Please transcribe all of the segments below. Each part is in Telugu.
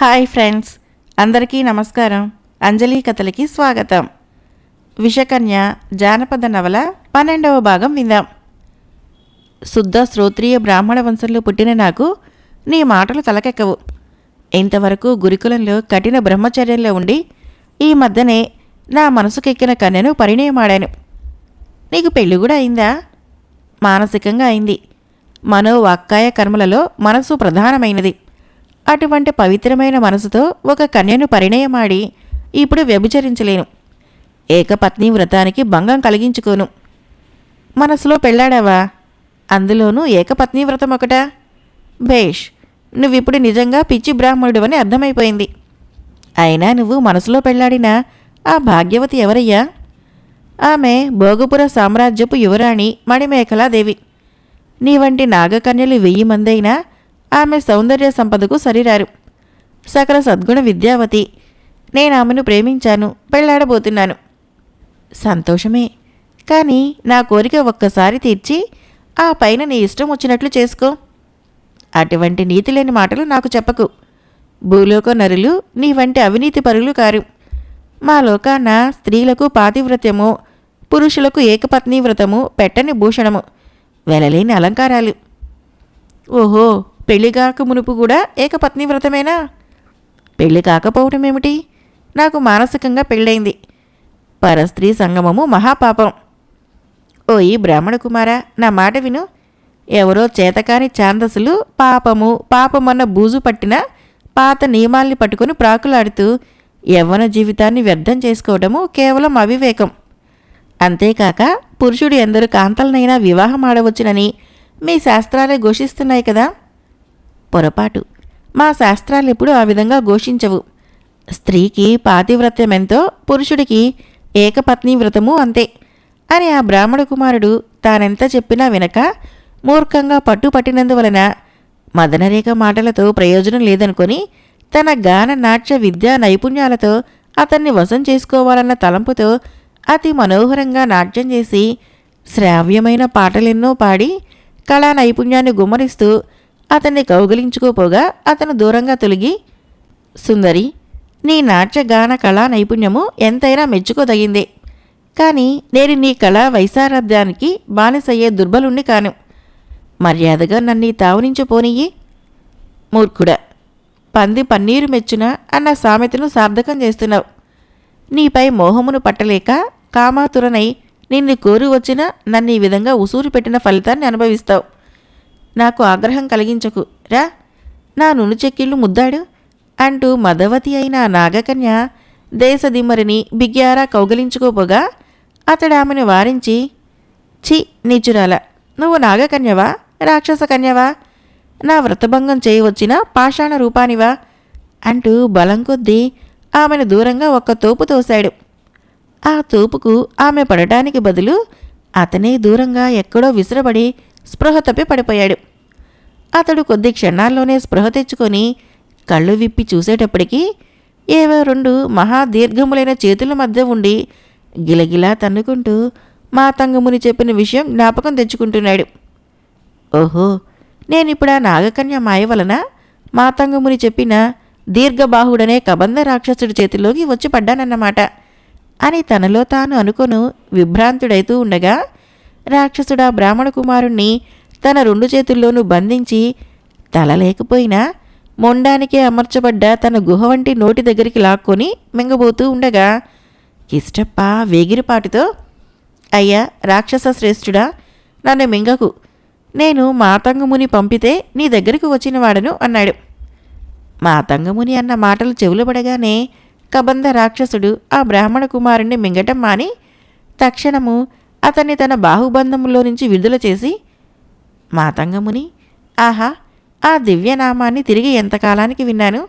హాయ్ ఫ్రెండ్స్ అందరికీ నమస్కారం. అంజలి కథలకి స్వాగతం. విషకన్య జానపద నవల పన్నెండవ భాగం విందాం. శుద్ధ శ్రోత్రియ బ్రాహ్మణ వంశంలో పుట్టిన నాకు నీ మాటలు తలకెక్కవు. ఇంతవరకు గురుకులంలో కఠిన బ్రహ్మచర్యంలో ఉండి ఈ మధ్యనే నా మనసుకెక్కిన కన్యను పరిణయమాడాను. నీకు పెళ్ళి కూడా అయిందా? మానసికంగా అయింది. మనో వాక్కాయ కర్మలలో మనసు ప్రధానమైనది. అటువంటి పవిత్రమైన మనసుతో ఒక కన్యను పరిణయమాడి ఇప్పుడు వ్యభిచరించలేను. ఏకపత్ని వ్రతానికి భంగం కలిగించుకోను. మనసులో పెళ్ళాడావా? అందులోనూ ఏకపత్ని వ్రతం ఒకటా? భేష్ నువ్విప్పుడు నిజంగా పిచ్చి బ్రాహ్మణుడివని అర్థమైపోయింది. అయినా నువ్వు మనసులో పెళ్ళాడిన ఆ భాగ్యవతి ఎవరయ్యా? ఆమె భోగపుర సామ్రాజ్యపు యువరాణి మణిమేఖలాదేవి. నీ వంటి నాగకన్యలు వెయ్యి మందైనా ఆమె సౌందర్య సంపదకు సరిరారు. సకల సద్గుణ విద్యావతి. నేను ఆమెను ప్రేమించాను పెళ్ళాడబోతున్నాను. సంతోషమే. కానీ నా కోరిక ఒక్కసారి తీర్చి ఆ పైన నీ ఇష్టం వచ్చినట్లు చేసుకో. అటువంటి నీతి లేని మాటలు నాకు చెప్పకు. భూలోక నరులు నీ వంటి అవినీతి పరులు కారు. మా లోకాన స్త్రీలకు పాతివ్రత్యము పురుషులకు ఏకపత్ని వ్రతము పెట్టని భూషణము. వెలలేని అలంకారాలు. ఓహో! పెళ్ళిగాక మునుపు కూడా ఏకపత్ని వ్రతమేనా? పెళ్ళి కాకపోవటం ఏమిటి? నాకు మానసికంగా పెళ్ళైంది. పరస్త్రీ సంగమము మహాపాపం. ఓయి బ్రాహ్మణ కుమారా నా మాట విను. ఎవరో చేతకాని ఛాందసులు పాపము పాపమన్న బూజు పట్టిన పాత నియమాల్ని పట్టుకుని ప్రాకులాడుతూ యవ్వన జీవితాన్ని వ్యర్థం చేసుకోవడము కేవలం అవివేకం. అంతేకాక పురుషుడు ఎందరు కాంతలనైనా వివాహం ఆడవచ్చునని మీ శాస్త్రాలే ఘోషిస్తున్నాయి కదా. పొరపాటు. మా శాస్త్రాలెప్పుడు ఆ విధంగా ఘోషించవు. స్త్రీకి పాతివ్రత్యమెంతో పురుషుడికి ఏకపత్ని వ్రతము అంతే. అని ఆ బ్రాహ్మణ కుమారుడు తానెంత చెప్పినా వినక మూర్ఖంగా పట్టుపట్టినందువలన మదనరేఖ మాటలతో ప్రయోజనం లేదనుకొని తన గాన నాట్య విద్యా నైపుణ్యాలతో అతన్ని వశం చేసుకోవాలన్న తలంపుతో అతి మనోహరంగా నాట్యం చేసి శ్రావ్యమైన పాటలెన్నో పాడి కళా నైపుణ్యాన్ని గుమ్మరిస్తూ అతన్ని కౌగిలించుకోపోగా అతను దూరంగా తొలగి సుందరి నీ నాట్యగాన కళా నైపుణ్యము ఎంతైనా మెచ్చుకోదగిందే. కానీ నేను నీ కళా వైశారథ్యానికి బానిసయ్యే దుర్బలుణ్ణి కాను. మర్యాదగా నన్ను తావునించి పోనీయి మూర్ఖుడా పంది పన్నీరు మెచ్చున అన్న సామెతను సార్థకం చేస్తున్నావు. నీపై మోహమును పట్టలేక కామాతురనై నిన్ను కోరి వచ్చిన నన్ను ఈ విధంగా ఉసూరు పెట్టిన ఫలితాన్ని అనుభవిస్తావు. నాకు ఆగ్రహం కలిగించకు. రా నా నును చెక్కిళ్ళు ముద్దాడు. అంటూ మదవతి అయిన నాగకన్య దేశదిమ్మరిని బిగ్యారా కౌగలించుకోపోగా అతడు ఆమెను వారించి ఛీ నీచురాల నువ్వు నాగకన్యవా రాక్షస కన్యవా నా వ్రతభంగం చేయవచ్చిన పాషాణ రూపానివా అంటూ బలం కొద్దీ ఆమెను దూరంగా ఒక్క తోపు తోశాడు. ఆ తోపుకు ఆమె పడటానికి బదులు అతనే దూరంగా ఎక్కడో విసిరబడి స్పృహ తప్పి పడిపోయాడు. అతడు కొద్ది క్షణాల్లోనే స్పృహ తెచ్చుకొని కళ్ళు విప్పి చూసేటప్పటికీ ఏవో రెండు మహా దీర్ఘములైన చేతుల మధ్య ఉండి గిలగిలా తన్నుకుంటూ మా తంగముని చెప్పిన విషయం జ్ఞాపకం తెచ్చుకుంటున్నాడు. ఓహో నేనిప్పుడు ఆ నాగకన్య మాయ వలన మా తంగముని చెప్పిన దీర్ఘబాహుడనే కబంధ రాక్షసుడి చేతిలోకి వచ్చి పడ్డానన్నమాట. అని తనలో తాను అనుకొను విభ్రాంతుడైతూ ఉండగా రాక్షసుడా బ్రాహ్మణ కుమారుణ్ణి తన రెండు చేతుల్లోనూ బంధించి తల లేకపోయినా మొండానికే అమర్చబడ్డ తన గుహ వంటి నోటి దగ్గరికి లాక్కొని మింగబోతూ ఉండగా కిష్టప్ప వేగిరిపాటితో అయ్యా రాక్షస శ్రేష్ఠుడా నన్ను మింగకు. నేను మాతంగముని పంపితే నీ దగ్గరికి వచ్చిన వాడను అన్నాడు. మాతంగముని అన్న మాటలు చెవులు పడగానే కబంధ రాక్షసుడు ఆ బ్రాహ్మణ కుమారుణ్ణి మింగటం మాని తక్షణము అతన్ని తన బాహుబంధంలో నుంచి విడుదల చేసి మాతంగముని ఆహా ఆ దివ్యనామాన్ని తిరిగి ఎంతకాలానికి విన్నాను?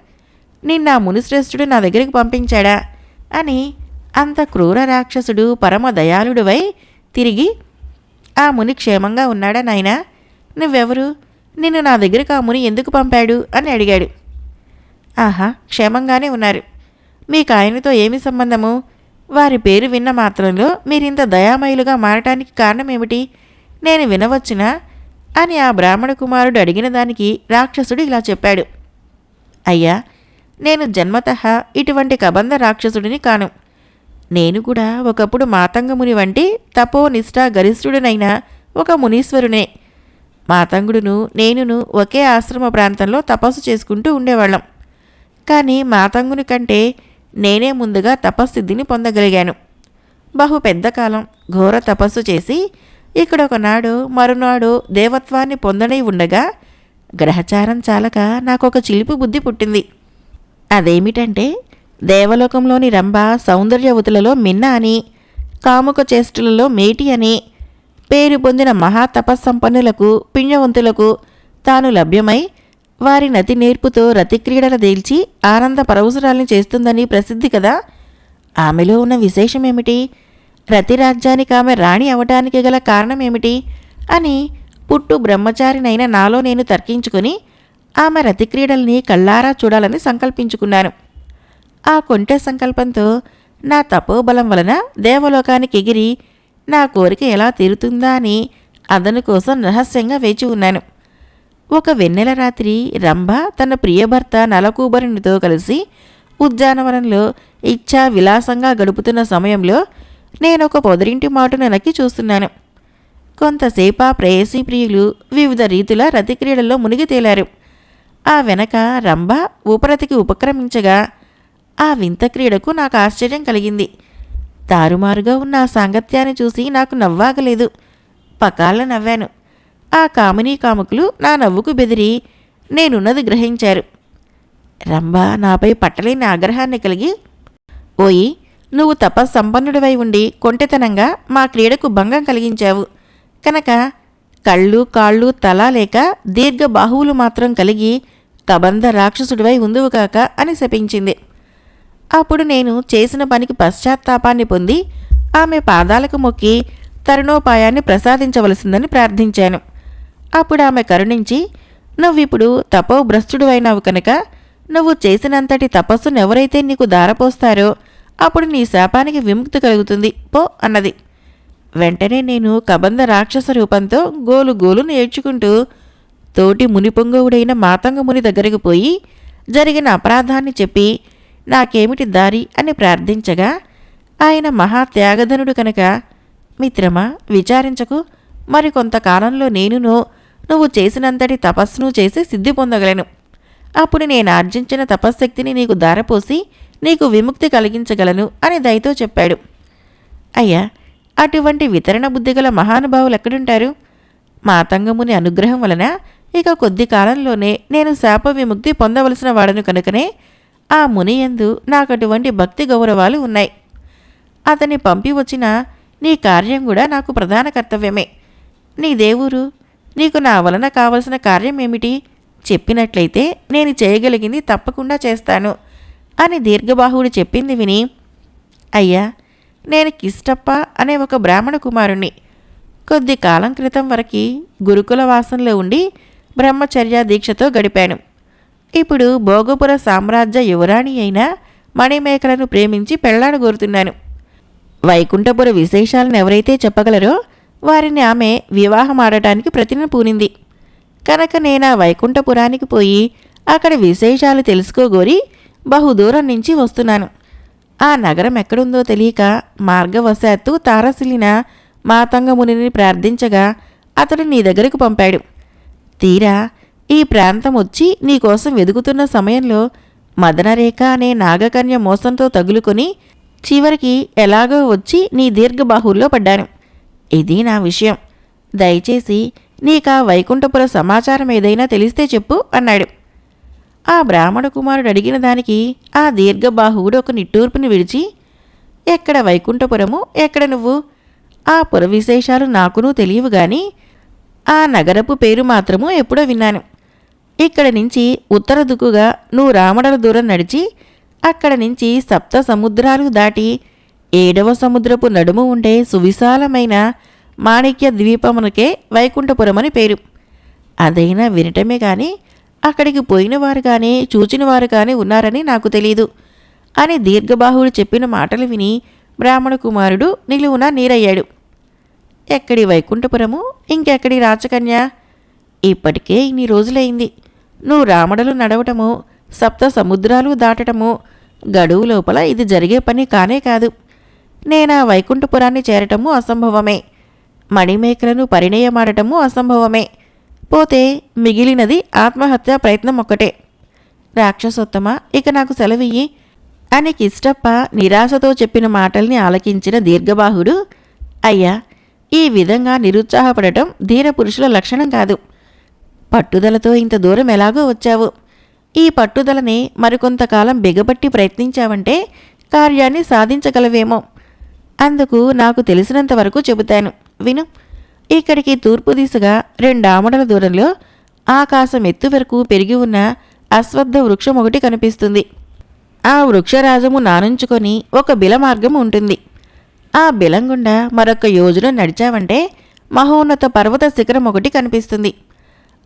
నిన్న మునిశ్రేష్ఠుడు నా దగ్గరికి పంపించాడా? అని అంత క్రూర రాక్షసుడు పరమ దయాళుడువై తిరిగి ఆ ముని క్షేమంగా ఉన్నాడా నాయనా? నువ్వెవరు? నిన్ను నా దగ్గరకు ఆ ముని ఎందుకు పంపాడు? అని అడిగాడు. ఆహా క్షేమంగానే ఉన్నారు. మీకు ఆయనతో ఏమి సంబంధము? వారి పేరు విన్న మాత్రంలో మీరింత దయామయులుగా మారటానికి కారణం ఏమిటి నేను వినవచ్చునా? అని ఆ బ్రాహ్మణ కుమారుడు అడిగిన దానికి రాక్షసుడు ఇలా చెప్పాడు. అయ్యా నేను జన్మతః ఇటువంటి కబంధ రాక్షసుడిని కాను. నేను కూడా ఒకప్పుడు మాతంగముని వంటి తపోనిష్ట గరిష్ఠుడినైన ఒక మునీశ్వరునే. మాతంగుడును నేనును ఒకే ఆశ్రమ ప్రాంతంలో తపస్సు చేసుకుంటూ ఉండేవాళ్ళం. కానీ మాతంగుని కంటే నేనే ముందుగా తపస్సిద్ధిని పొందగలిగాను. బహు పెద్ద కాలం ఘోర తపస్సు చేసి ఇక్కడ ఒకనాడు మరునాడు దేవత్వాన్ని పొందనై ఉండగా గ్రహచారం చాలక నాకొక చిలిపి బుద్ధి పుట్టింది. అదేమిటంటే దేవలోకంలోని రంభ సౌందర్యవతులలో మిన్న అని కాముక చేష్టలలో మేటి అని పేరు పొందిన మహాతపస్సంపన్నులకు పుణ్యవంతులకు తాను లభ్యమై వారి నతి నేర్పుతో రతిక్రీడల దేల్చి ఆనంద పరవసరాల్ని చేస్తుందని ప్రసిద్ధి కదా? ఆమెలో ఉన్న విశేషమేమిటి? రతిరాజ్యానికి ఆమె రాణి అవటానికి గల కారణమేమిటి? అని పుట్టు బ్రహ్మచారినైన నాలో నేను తర్కించుకుని ఆమె రతిక్రీడల్ని కళ్ళారా చూడాలని సంకల్పించుకున్నాను. ఆ కొంటె సంకల్పంతో నా తపోబలం వలన దేవలోకానికి ఎగిరి నా కోరిక ఎలా తీరుతుందా అని అతని కోసం రహస్యంగా వేచి ఉన్నాను. ఒక వెన్నెల రాత్రి రంభ తన ప్రియభర్త నలకూబరునితో కలిసి ఉద్యానవనంలో ఇచ్చా విలాసంగా గడుపుతున్న సమయంలో నేను ఒక పొదరింటి మాటను నక్కి చూస్తున్నాను. కొంతసేపు ఆ ప్రేయసీ ప్రియులు వివిధ రీతుల రతిక్రీడల్లో మునిగి తేలారు. ఆ వెనక రంభ ఉపరతికి ఉపక్రమించగా ఆ వింత క్రీడకు నాకు ఆశ్చర్యం కలిగింది. తారుమారుగా ఉన్న ఆ సాంగత్యాన్ని చూసి నాకు నవ్వాగలేదు. పకాల నవ్వాను. ఆ కామినీ కాముకులు నా నవ్వుకు బెదిరి నేనున్నది గ్రహించారు. రంభ నాపై పట్టలేని ఆగ్రహాన్ని కలిగి ఓయి నువ్వు తపస్సంపన్నుడివై ఉండి కొంటెతనంగా మా క్రీడకు భంగం కలిగించావు. కనుక కళ్ళు కాళ్ళు తల లేక దీర్ఘ బాహువులు మాత్రం కలిగి కబంధ రాక్షసుడివై ఉందువు కాక అని శపించింది. అప్పుడు నేను చేసిన పనికి పశ్చాత్తాపాన్ని పొంది ఆమె పాదాలకు మొక్కి తరుణోపాయాన్ని ప్రసాదించవలసిందని ప్రార్థించాను. అప్పుడు ఆమె కరుణించి నువ్విప్పుడు తపోభ్రష్టుడు అయినావు కనుక నువ్వు చేసినంతటి తపస్సును ఎవరైతే నీకు దారపోస్తారో అప్పుడు నీ శాపానికి విముక్తి కలుగుతుంది. పో అన్నది. వెంటనే నేను కబంధ రాక్షస రూపంతో గోలు గోలును ఏడ్చుకుంటూ తోటి మునిపొంగవుడైన మాతంగ ముని దగ్గరికి పోయి జరిగిన అపరాధాన్ని చెప్పి నాకేమిటి దారి అని ప్రార్థించగా ఆయన మహా త్యాగధనుడు కనుక మిత్రమా విచారించకు. మరి కొంతకాలంలో నేనును నువ్వు చేసినంతటి తపస్సును చేసి సిద్ధి పొందగలను. అప్పుడు నేను ఆర్జించిన తపశ్శక్తిని నీకు దారపోసి నీకు విముక్తి కలిగించగలను అని దయతో చెప్పాడు. అయ్యా అటువంటి వితరణ బుద్ధి గల మహానుభావులు ఎక్కడుంటారు? మాతంగముని అనుగ్రహం వలన ఇక కొద్ది కాలంలోనే నేను శాప విముక్తి పొందవలసిన వాడను కనుకనే ఆ మునియందు నాకు అటువంటి భక్తి గౌరవాలు ఉన్నాయి. అతన్ని పంపి వచ్చిన నీ కార్యం కూడా నాకు ప్రధాన కర్తవ్యమే. నీ దేవురు నీకు నా వలన కావలసిన కార్యం ఏమిటి చెప్పినట్లయితే నేను చేయగలిగింది తప్పకుండా చేస్తాను. అని దీర్ఘబాహుడు చెప్పింది విని అయ్యా నేను కిష్టప్ప అనే ఒక బ్రాహ్మణ కుమారుణ్ణి. కొద్ది కాలం క్రితం వరకు గురుకుల వాసంలో ఉండి బ్రహ్మచర్య దీక్షతో గడిపాను. ఇప్పుడు భోగపుర సామ్రాజ్య యువరాణి అయిన మణిమేకలను ప్రేమించి పెళ్ళాడగోరుతున్నాను వైకుంఠపుర విశేషాలను ఎవరైతే చెప్పగలరో వారిని ఆమె వివాహం ఆడటానికి ప్రతిన పూనింది. కనుక నేను ఆ వైకుంఠపురానికి పోయి అక్కడ విశేషాలు తెలుసుకోగోరి బహుదూరం నుంచి వస్తున్నాను. ఆ నగరం ఎక్కడుందో తెలియక మార్గవశాత్తు తారసిలిన మాతంగమునిని ప్రార్థించగా అతడు నీ దగ్గరకు పంపాడు. తీరా ఈ ప్రాంతం వచ్చి నీకోసం వెదుకుతున్న సమయంలో మదనరేఖ అనే నాగకన్య మోసంతో తగులుకొని చివరికి ఎలాగో వచ్చి నీ దీర్ఘబాహుల్లో పడ్డాను. ఇది నా విషయం. దయచేసి నీకా వైకుంఠపుర సమాచారం ఏదైనా తెలిస్తే చెప్పు అన్నాడు. ఆ బ్రాహ్మణ కుమారుడు అడిగిన దానికి ఆ దీర్ఘబాహువుడు ఒక నిట్టూర్పుని విడిచి ఎక్కడ వైకుంఠపురము? ఎక్కడ నువ్వు? ఆ పుర విశేషాలు నాకునూ తెలియవు గాని ఆ నగరపు పేరు మాత్రము ఎప్పుడో విన్నాను. ఇక్కడ నుంచి ఉత్తర దిక్కుగా నువ్వు రామడల దూరం నడిచి అక్కడ నుంచి సప్త సముద్రాలు దాటి ఏడవ సముద్రపు నడుము ఉండే సువిశాలమైన మాణిక్య ద్వీపమునకే వైకుంఠపురమని పేరు. అదైనా వినటమే కానీ అక్కడికి పోయిన వారు కానీ చూచిన వారు కానీ ఉన్నారని నాకు తెలీదు. అని దీర్ఘబాహుడు చెప్పిన మాటలు విని బ్రాహ్మణ కుమారుడు నిలువున నీరయ్యాడు. ఎక్కడి వైకుంఠపురము? ఇంకెక్కడి రాచకన్య ఇప్పటికే ఇన్ని రోజులైంది. నువ్వు రామడలు నడవటము సప్త సముద్రాలు దాటటము గడువు లోపల ఇది జరిగే పని కానే కాదు. నేనా వైకుంఠపురాన్ని చేరటము అసంభవమే. మణిమేకలను పరిణయమాడటము అసంభవమే. పోతే మిగిలినది ఆత్మహత్యా ప్రయత్నం ఒక్కటే. రాక్షసోత్తమ ఇక నాకు సెలవియ్యి. అని కిష్టప్ప నిరాశతో చెప్పిన మాటల్ని ఆలకించిన దీర్ఘబాహుడు అయ్యా ఈ విధంగా నిరుత్సాహపడటం ధీరపురుషుల లక్షణం కాదు. పట్టుదలతో ఇంత దూరం ఎలాగో వచ్చావు? ఈ పట్టుదలని మరికొంతకాలం బిగబట్టి ప్రయత్నించావంటే కార్యాన్ని సాధించగలవేమో? అందుకు నాకు తెలిసినంత వరకు చెబుతాను. విను. ఇక్కడికి తూర్పు దిశగా రెండు ఆమడల దూరంలో ఆకాశం ఎత్తు వరకు పెరిగి ఉన్న అశ్వద్ధ వృక్షం ఒకటి కనిపిస్తుంది. ఆ వృక్షరాజము నానుంచుకొని ఒక బిల మార్గం ఉంటుంది. ఆ బిలం గుండా మరొక యోజన నడిచావంటే మహోన్నత పర్వత శిఖరం ఒకటి కనిపిస్తుంది.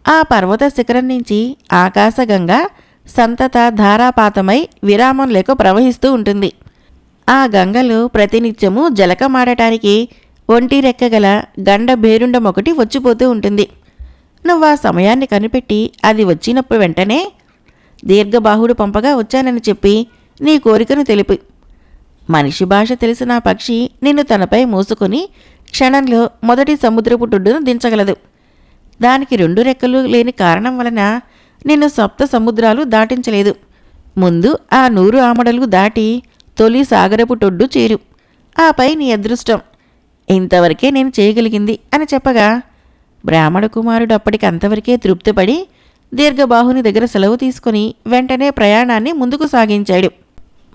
ఆ పర్వత శిఖరం నుంచి ఆకాశగంగా సంతత ధారాపాతమై విరామం లేక ప్రవహిస్తూ ఉంటుంది. ఆ గంగలు ప్రతినిత్యము జలకమాడటానికి ఒంటి రెక్కగల గండ బేరుండం ఒకటి వచ్చిపోతూ ఉంటుంది. నువ్వు ఆ సమయాన్ని కనిపెట్టి అది వచ్చినప్పుడు వెంటనే దీర్ఘబాహుడు పంపగా వచ్చానని చెప్పి నీ కోరికను తెలిపి. మనిషి భాష తెలిసిన పక్షి నిన్ను తనపై మూసుకొని క్షణంలో మొదటి సముద్రపు టుడ్డును దించగలదు. దానికి రెండు రెక్కలు లేని కారణం వలన నిన్ను సప్త సముద్రాలు దాటించలేదు. ముందు ఆ నూరు ఆమడలు దాటి తొలి సాగరపు టొడ్డు చేరు. ఆపై నీ అదృష్టం. ఇంతవరకే నేను చేయగలిగింది అని చెప్పగా బ్రాహ్మణ కుమారుడు అప్పటికి అంతవరకే తృప్తిపడి దీర్ఘబాహుని దగ్గర సెలవు తీసుకుని వెంటనే ప్రయాణాన్ని ముందుకు సాగించాడు.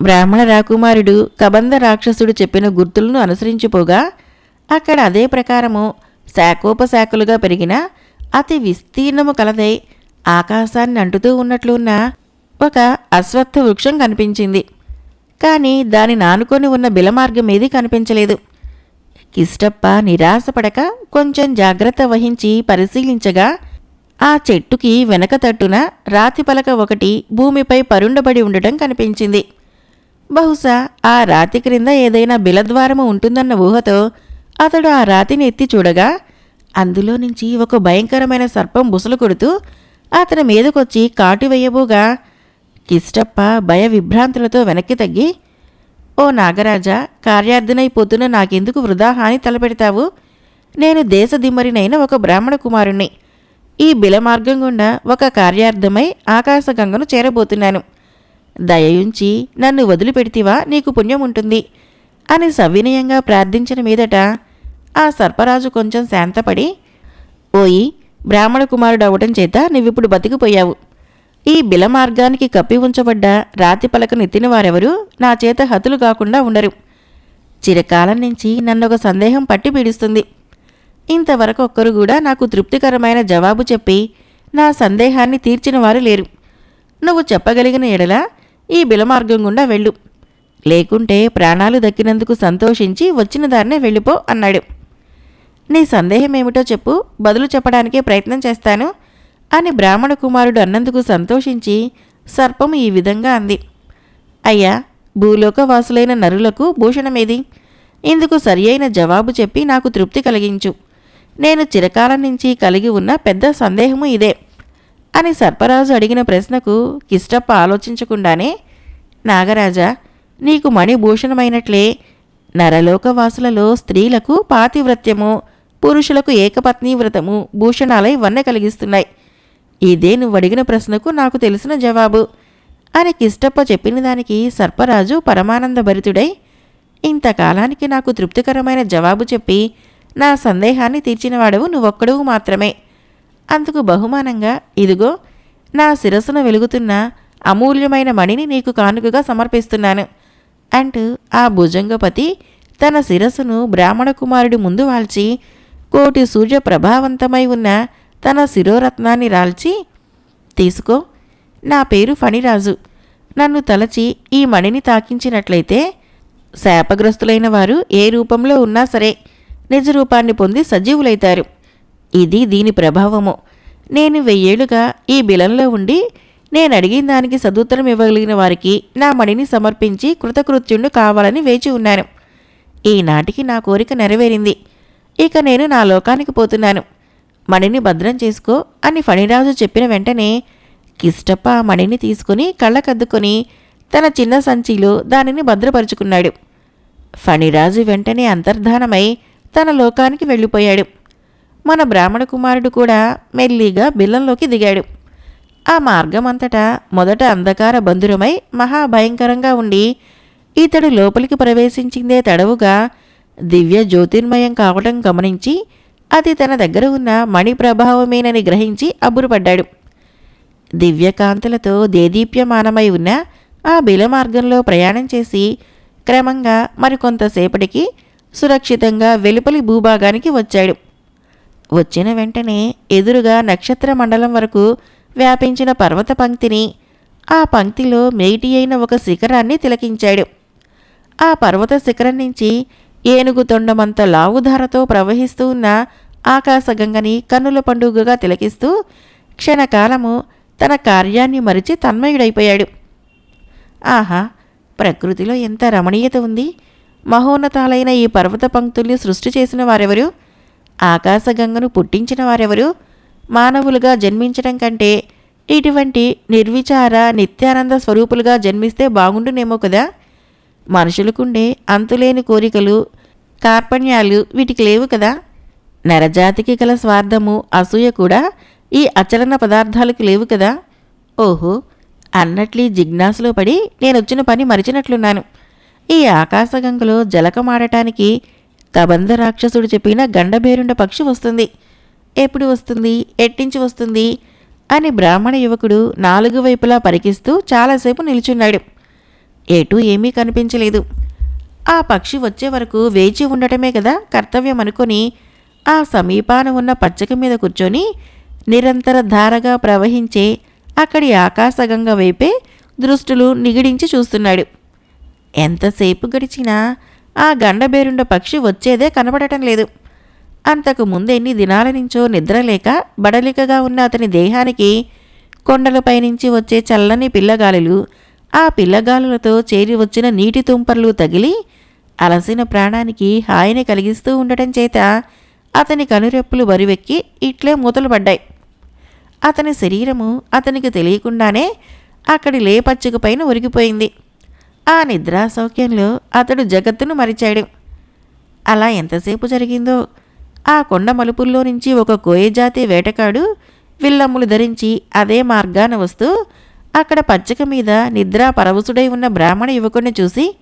బ్రాహ్మణ రాకుమారుడు కబంధ రాక్షసుడు చెప్పిన గుర్తులను అనుసరించిపోగా అక్కడ అదే ప్రకారము శాఖోపశాఖలుగా పెరిగిన అతి విస్తీర్ణము కలదై ఆకాశాన్ని అంటుతూ ఉన్నట్లు ఉన్న ఒక అశ్వత్థ వృక్షం కనిపించింది. కానీ దాని నానుకొని ఉన్న బిలమార్గం ఏది కనిపించలేదు. కిష్టప్ప నిరాశపడక కొంచెం జాగ్రత్త వహించి పరిశీలించగా ఆ చెట్టుకి వెనక తట్టున రాతి పలక ఒకటి భూమిపై పరుండబడి ఉండటం కనిపించింది. బహుశా ఆ రాతి క్రింద ఏదైనా బిలద్వారము ఉంటుందన్న ఊహతో అతడు ఆ రాతిని ఎత్తి చూడగా అందులో నుంచి ఒక భయంకరమైన సర్పం బుసలు కొడుతూ అతని మీదకొచ్చి కాటు వేయబోగా కిష్టప్ప భయ విభ్రాంతులతో వెనక్కి తగ్గి ఓ నాగరాజా కార్యార్థనైపోతున్న నాకెందుకు వృధా హాని తలపెడతావు? నేను దేశదిమ్మరినైన ఒక బ్రాహ్మణ కుమారుణ్ణి. ఈ బిలమార్గం గుండా ఒక కార్యార్థమై ఆకాశగంగను చేరబోతున్నాను. దయయుంచి నన్ను వదిలిపెడితివా నీకు పుణ్యం ఉంటుంది అని సవినయంగా ప్రార్థించిన మీదట ఆ సర్పరాజు కొంచెం శాంతపడి ఓయి బ్రాహ్మణ కుమారుడు అవటం చేత నువ్విప్పుడు బతికిపోయావు. ఈ బిల మార్గానికి కప్పి ఉంచబడ్డ రాతి పలకను ఎత్తిన వారెవరూ నా చేత హతులు కాకుండా ఉండరు. చిరకాలం నుంచి నన్నొక సందేహం పట్టి పీడిస్తుంది. ఇంతవరకు ఒక్కరు కూడా నాకు తృప్తికరమైన జవాబు చెప్పి నా సందేహాన్ని తీర్చిన వారు లేరు. నువ్వు చెప్పగలిగిన ఎడల ఈ బిలమార్గం గుండా వెళ్ళు. లేకుంటే ప్రాణాలు దక్కినందుకు సంతోషించి వచ్చిన దారినే వెళ్ళిపో అన్నాడు. నీ సందేహం ఏమిటో చెప్పు బదులు చెప్పడానికే ప్రయత్నం చేస్తాను. అని బ్రాహ్మణ కుమారుడు అన్నందుకు సంతోషించి సర్పము ఈ విధంగా అంది. అయ్యా భూలోకవాసులైన నరులకు భూషణమేది? ఇందుకు సరియైన జవాబు చెప్పి నాకు తృప్తి కలిగించు. నేను చిరకాలం నుంచి కలిగి ఉన్న పెద్ద సందేహము ఇదే అని సర్పరాజు అడిగిన ప్రశ్నకు కిష్టప్ప ఆలోచించకుండానే నాగరాజా నీకు మణిభూషణమైనట్లే నరలోకవాసులలో స్త్రీలకు పాతివ్రత్యము పురుషులకు ఏకపత్ని వ్రతము భూషణాలై వన్నె కలిగిస్తున్నాయి. ఇదే నువ్వు అడిగిన ప్రశ్నకు నాకు తెలిసిన జవాబు. అని కిష్టప్ప చెప్పిన దానికి సర్పరాజు పరమానంద భరితుడై ఇంతకాలానికి నాకు తృప్తికరమైన జవాబు చెప్పి నా సందేహాన్ని తీర్చినవాడవు నువ్వొక్కడవు మాత్రమే. అందుకు బహుమానంగా ఇదిగో నా శిరస్సును వెలుగుతున్న అమూల్యమైన మణిని నీకు కానుకగా సమర్పిస్తున్నాను అంటూ ఆ భుజంగపతి తన శిరస్సును బ్రాహ్మణ కుమారుడి ముందు వాల్చి కోటి సూర్య ప్రభావంతమై ఉన్న తన శిరోరత్నాన్ని రాల్చి తీసుకో నా పేరు ఫణిరాజు. నన్ను తలచి ఈ మణిని తాకించినట్లయితే శాపగ్రస్తులైన వారు ఏ రూపంలో ఉన్నా సరే నిజ రూపాన్ని పొంది సజీవులైతారు. ఇది దీని ప్రభావము. నేను వెయ్యేళ్ళుగా ఈ బిలంలో ఉండి నేను అడిగిన దానికి సదుత్తరం ఇవ్వగలిగిన వారికి నా మణిని సమర్పించి కృతకృత్యుండు కావాలని వేచి ఉన్నాను. ఈనాటికి నా కోరిక నెరవేరింది. ఇక నేను నా లోకానికి పోతున్నాను. మణిని భద్రం చేసుకో అని ఫణిరాజు చెప్పిన వెంటనే కిష్టప్ప మణిని తీసుకుని కళ్ళకద్దుకొని తన చిన్న సంచిలో దానిని భద్రపరుచుకున్నాడు. ఫణిరాజు వెంటనే అంతర్ధానమై తన లోకానికి వెళ్ళిపోయాడు. మన బ్రాహ్మణ కుమారుడు కూడా మెల్లిగా బిల్లంలోకి దిగాడు. ఆ మార్గమంతటా మొదట అంధకార బంధురమై మహాభయంకరంగా ఉండి ఇతడు లోపలికి ప్రవేశించిందే తడవుగా దివ్య జ్యోతిర్మయం కావటం గమనించి అది తన దగ్గర ఉన్న మణి ప్రభావమేనని గ్రహించి అబ్బురుపడ్డాడు. దివ్యకాంతులతో దేదీప్యమానమై ఉన్న ఆ బిల మార్గంలో ప్రయాణం చేసి క్రమంగా మరికొంతసేపటికి సురక్షితంగా వెలుపలి భూభాగానికి వచ్చాడు. వచ్చిన వెంటనే ఎదురుగా నక్షత్ర మండలం వరకు వ్యాపించిన పర్వత పంక్తిని ఆ పంక్తిలో మేటి అయిన ఒక శిఖరాన్ని తిలకించాడు. ఆ పర్వత శిఖరం నుంచి ఏనుగు తొండమంత లావుధారతో ప్రవహిస్తూ ఉన్న ఆకాశగంగని కన్నుల పండుగగా తిలకిస్తూ క్షణకాలము తన కార్యాన్ని మరిచి తన్మయుడైపోయాడు. ఆహా ప్రకృతిలో ఎంత రమణీయత ఉంది! మహోన్నతాలైన ఈ పర్వత పంక్తుల్ని సృష్టి చేసిన వారెవరు? ఆకాశగంగను పుట్టించిన వారెవరు? మానవులుగా జన్మించడం కంటే ఇటువంటి నిర్విచార నిత్యానంద స్వరూపులుగా జన్మిస్తే బాగుండునేమో కదా! మనుషులకుండే అంతులేని కోరికలు కార్పణ్యాలు వీటికి లేవు కదా. నరజాతికి గల స్వార్థము అసూయ కూడా ఈ అచలన పదార్థాలకు లేవు కదా. ఓహో అన్నట్లీ జిజ్ఞాసులో పడి నేనొచ్చిన పని మరిచినట్లున్నాను. ఈ ఆకాశగంగలో జలకమాడటానికి కబంధ రాక్షసుడు చెప్పిన గండబేరుండ పక్షి వస్తుంది. ఎప్పుడు వస్తుంది? ఎట్టించి వస్తుంది? అని బ్రాహ్మణ యువకుడు నాలుగు వైపులా పరికిస్తూ చాలాసేపు నిల్చున్నాడు. ఎటూ ఏమీ కనిపించలేదు. ఆ పక్షి వచ్చే వరకు వేచి ఉండటమే కదా కర్తవ్యం అనుకొని ఆ సమీపాన ఉన్న పచ్చక మీద కూర్చొని నిరంతర ధారగా ప్రవహించే అక్కడి ఆకాశగంగ వైపే దృష్టులు నిగిడించి చూస్తున్నాడు. ఎంతసేపు గడిచినా ఆ గండబేరుండ పక్షి వచ్చేదే కనబడటం లేదు. అంతకు ముందెన్ని దినాల నుంచో నిద్రలేక బడలికగా ఉన్న అతని దేహానికి కొండలపై నుంచి వచ్చే చల్లని పిల్లగాలులు ఆ పిల్లగాలులతో చేరి వచ్చిన నీటి తుంపర్లు తగిలి అలసిన ప్రాణానికి హాయిని కలిగిస్తూ ఉండటం చేత అతని కనురెప్పులు బరువెక్కి ఇట్లే మూతలు పడ్డాయి. అతని శరీరము అతనికి తెలియకుండానే అక్కడి లేపచ్చుక పైన ఉరిగిపోయింది ఆ నిద్రా సౌఖ్యంలో అతడు జగత్తును మరిచాడు. అలా ఎంతసేపు జరిగిందో ఆ కొండ మలుపుల్లో నుంచి ఒక కోయజాతి వేటకాడు విల్లమ్ములు ధరించి అదే మార్గాన వస్తూ అక్కడ పచ్చక మీద నిద్రా పరవశుడై ఉన్న బ్రాహ్మణ యువకుడిని చూసి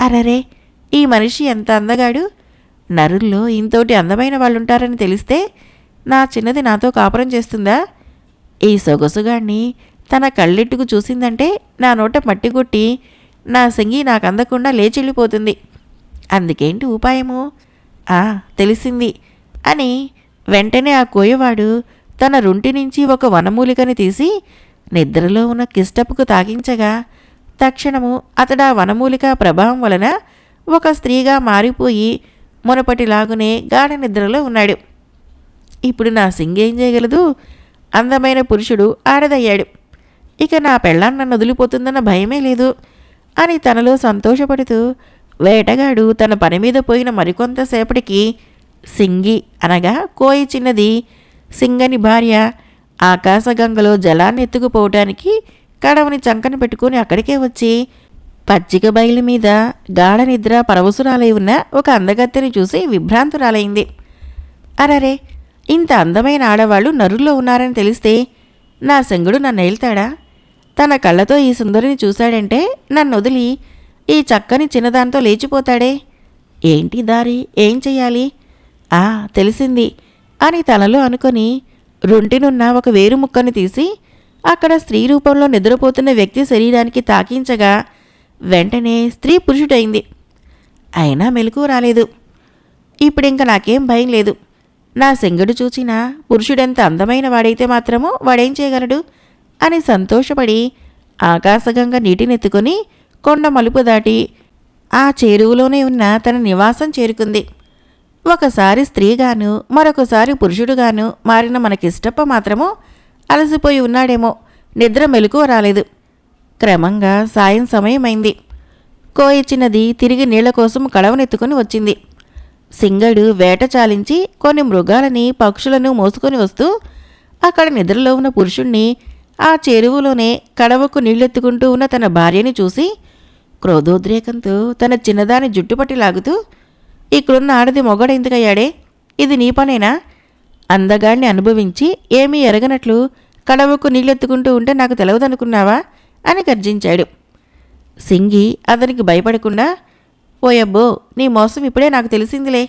అరరే ఈ మనిషి ఎంత అందగాడు? నరుల్లో ఇంతోటి అందమైన వాళ్ళుంటారని తెలిస్తే నా చిన్నది నాతో కాపురం చేస్తుందా? ఈ సొగసుగాణ్ణి తన కళ్ళెట్టుకు చూసిందంటే నా నోట మట్టి కొట్టి నా సంగి నాకు అందకుండా లేచెళ్ళిపోతుంది. అందుకేంటి ఉపాయము? ఆ తెలిసింది అని వెంటనే ఆ కోయవాడు తన రుంటి నుంచి ఒక వనమూలికని తీసి నిద్రలో ఉన్న కిష్టపుకు తాగించగా తక్షణము అతడా వనమూలిక ప్రభావం వలన ఒక స్త్రీగా మారిపోయి మునపటిలాగునే గాఢ నిద్రలో ఉన్నాడు. ఇప్పుడు నా సింగేం చేయగలదు? అందమైన పురుషుడు ఆడదయ్యాడు. ఇక నా పెళ్ళాన్న నన్ను వదిలిపోతుందన్న భయమే లేదు అని తనలో సంతోషపడుతూ వేటగాడు తన పని మీద పోయిన మరికొంతసేపటికి సింగి అనగా కోయి చిన్నది సింగని భార్య ఆకాశగంగలో జలాన్ని ఎత్తుకుపోవటానికి కడవని చంకన పెట్టుకుని అక్కడికే వచ్చి పచ్చిక బయలు మీద గాఢ నిద్ర పరవశురాలై ఉన్న ఒక అందగత్తెని చూసి విభ్రాంతురాలైంది. అరరే ఇంత అందమైన ఆడవాళ్ళు నరుల్లో ఉన్నారని తెలిస్తే నా సంగుడు నన్ను ఏళ్తాడా తన కళ్ళతో ఈ సుందరిని చూశాడంటే నన్ను వదిలి ఈ చక్కని చిన్నదాంతో లేచిపోతాడే. ఏంటి దారి? ఏం చెయ్యాలి? ఆ తెలిసింది అని తనలో అనుకొని రొంటినున్న ఒక వేరు ముక్కను తీసి అక్కడ స్త్రీ రూపంలో నిద్రపోతున్న వ్యక్తి శరీరానికి తాకించగా వెంటనే స్త్రీ పురుషుడైంది. అయినా మెలకు రాలేదు. ఇప్పుడింక నాకేం భయం లేదు. నా సింగడు చూచిన పురుషుడెంత అందమైన వాడైతే మాత్రమో వాడేం చేయగలడు? అని సంతోషపడి ఆకాశగంగా నీటినెత్తుకుని కొండ మలుపు దాటి ఆ చేరువలోనే ఉన్న తన నివాసం చేరుకుంది. ఒకసారి స్త్రీగాను మరొకసారి పురుషుడుగాను మారిన మనకిష్టప్ప మాత్రము అలసిపోయి ఉన్నాడేమో. నిద్ర మెలకు రాలేదు. క్రమంగా సాయం సమయమైంది. కోయిచ్చినది తిరిగి నీళ్ళ కోసం కడవనెత్తుకుని వచ్చింది. సింగడు వేట చాలించి కొన్ని మృగాలని పక్షులను మోసుకొని వస్తూ అక్కడ నిద్రలో ఉన్న పురుషుణ్ణి ఆ చెరువులోనే కడవకు నీళ్ళెత్తుకుంటూ ఉన్న తన భార్యని చూసి క్రోధోద్రేకంతో తన చిన్నదాని జుట్టుపట్టి లాగుతూ ఇక్కడున్న ఆడది మొగడెందుకయ్యాడే ఇది నీ పనేనా అందగాడిని అనుభవించి ఏమీ ఎరగనట్లు కడవకు నీళ్ళెత్తుకుంటూ ఉంటే నాకు తెలవదనుకున్నావా? అని గర్జించాడు. సింగి అతనికి భయపడకుండా ఓయబ్బో నీ మోసం ఇప్పుడే నాకు తెలిసిందిలే.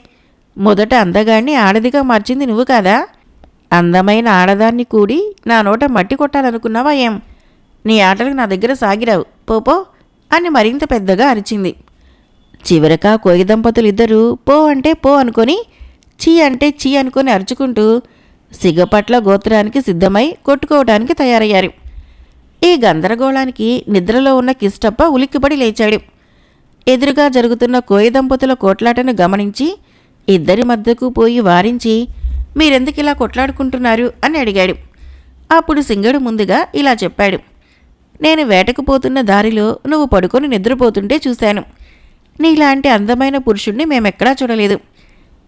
మొదట అందగాడిని ఆడదిగా మార్చింది నువ్వు కాదా? అందమైన ఆడదాన్ని కూడి నా నోట మట్టి కొట్టాలనుకున్నావా ఏం? నీ ఆటలకు నా దగ్గర సాగిరావు. పోపో అని మరింత పెద్దగా అరిచింది. చివరక కోయి దంపతులిద్దరూ పో అంటే పో అనుకొని చీ అంటే చీ అనుకొని అరుచుకుంటూ సిగపట్ల గోత్రానికి సిద్ధమై కొట్టుకోవడానికి తయారయ్యారు. ఈ గందరగోళానికి నిద్రలో ఉన్న కిష్టప్ప ఉలిక్కిపడి లేచాడు. ఎదురుగా జరుగుతున్న కోయ దంపతుల కోట్లాటను గమనించి ఇద్దరి మధ్యకు పోయి వారించి మీరెందుకు ఇలా కొట్లాడుకుంటున్నారు? అని అడిగాడు. అప్పుడు సింగడు ముందుగా ఇలా చెప్పాడు. నేను వేటకు పోతున్న దారిలో నువ్వు పడుకొని నిద్రపోతుంటే చూశాను. నీలాంటి అందమైన పురుషుణ్ణి మేమెక్కడా చూడలేదు.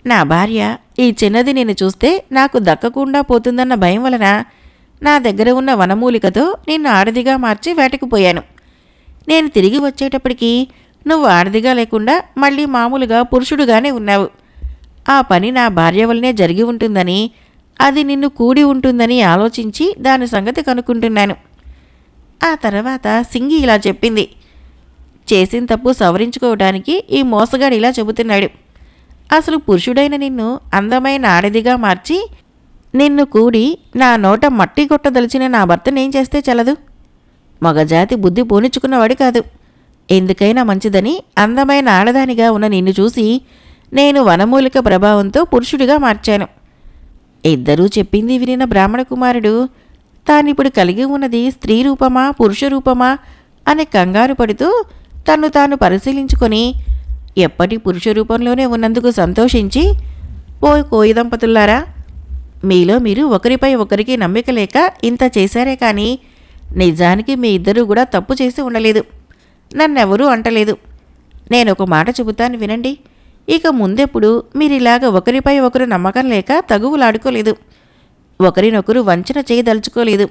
నా భార్య ఈ చిన్నది నేను చూస్తే నాకు దక్కకుండా పోతుందన్న భయం వలన నా దగ్గర ఉన్న వనమూలికతో నిన్ను ఆడదిగా మార్చి వేటకు పోయాను. నేను తిరిగి వచ్చేటప్పటికి నువ్వు ఆడదిగా లేకుండా మళ్ళీ మామూలుగా పురుషుడుగానే ఉన్నావు. ఆ పని నా భార్య వల్లనే జరిగి ఉంటుందని అది నిన్ను కూడి ఉంటుందని ఆలోచించి దాని సంగతి కనుక్కుంటున్నాను. ఆ తర్వాత సింగి ఇలా చెప్పింది. చేసిన తప్పు సవరించుకోవడానికి ఈ మోసగాడు ఇలా చెబుతున్నాడు. అసలు పురుషుడైన నిన్ను అందమైన ఆడదిగా మార్చి నిన్ను కూడి నా నోట మట్టి కొట్టదలిచిన నా భర్తనేం చేస్తే చలదు మగజాతి బుద్ధి పోనిచ్చుకున్నవాడు కాదు. ఎందుకైనా మంచిదని అందమైన ఆడదానిగా ఉన్న నిన్ను చూసి నేను వనమూలిక ప్రభావంతో పురుషుడిగా మార్చాను. ఇద్దరూ చెప్పింది వినిన బ్రాహ్మణ కుమారుడు తానిప్పుడు కలిగి ఉన్నది స్త్రీ రూపమా పురుష రూపమా అని కంగారు పడుతూ తను తాను పరిశీలించుకొని ఎప్పటి పురుష రూపంలోనే ఉన్నందుకు సంతోషించి పోయి కోయి దంపతులారా మీలో మీరు ఒకరిపై ఒకరికి నమ్మిక లేక ఇంత చేశారే కానీ నిజానికి మీ ఇద్దరూ కూడా తప్పు చేసి ఉండలేదు. నన్నెవరూ అంటలేదు. నేను ఒక మాట చెబుతాను వినండి. ఇక ముందెప్పుడు మీరు ఇలాగ ఒకరిపై ఒకరు నమ్మకం లేక తగువులాడుకోలేదు. ఒకరినొకరు వంచన చేయదలుచుకోలేదు.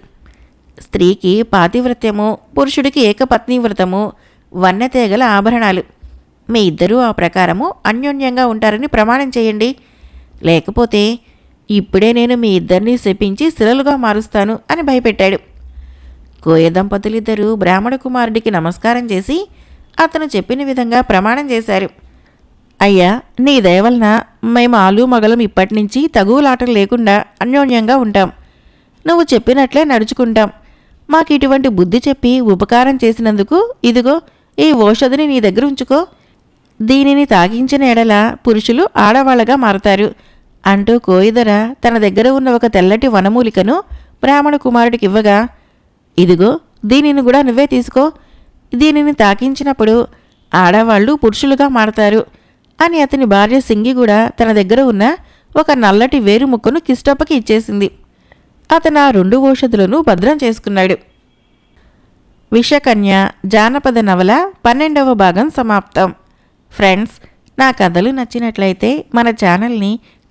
స్త్రీకి పాతివ్రత్యము పురుషుడికి ఏకపత్ని వ్రతము వన్నెతేగల ఆభరణాలు. మీ ఇద్దరూ ఆ ప్రకారము అన్యోన్యంగా ఉంటారని ప్రమాణం చేయండి. లేకపోతే ఇప్పుడే నేను మీ ఇద్దరిని శపించి శిలలుగా మారుస్తాను అని భయపెట్టాడు. కోయ దంపతులిద్దరూ బ్రాహ్మణ కుమారుడికి నమస్కారం చేసి అతను చెప్పిన విధంగా ప్రమాణం చేశారు. అయ్యా నీ దయ వలన మేము ఆలు మగలం ఇప్పటి నుంచి తగువులాటలు లేకుండా అన్యోన్యంగా ఉంటాం. నువ్వు చెప్పినట్లే నడుచుకుంటాం. మాకు ఇటువంటి బుద్ధి చెప్పి ఉపకారం చేసినందుకు ఇదిగో ఈ ఓషధిని నీ దగ్గర ఉంచుకో. దీనిని తాగించిన ఎడల పురుషులు ఆడవాళ్ళగా మారతారు. అంటూ కోయిదర తన దగ్గర ఉన్న ఒక తెల్లటి వనమూలికను బ్రాహ్మణ కుమారుడికి ఇవ్వగా ఇదిగో దీనిని కూడా నువ్వే తీసుకో. దీనిని తాకించినప్పుడు ఆడవాళ్ళు పురుషులుగా మారతారు అని అతని భార్య సింగి కూడా తన దగ్గర ఉన్న ఒక నల్లటి వేరు ముక్కను కిష్టప్పకి ఇచ్చేసింది. అతను ఆ రెండు ఔషధులను భద్రం చేసుకున్నాడు. విషకన్య జానపద నవల పన్నెండవ భాగం సమాప్తం. ఫ్రెండ్స్ నా కథలు నచ్చినట్లయితే మన ఛానల్ని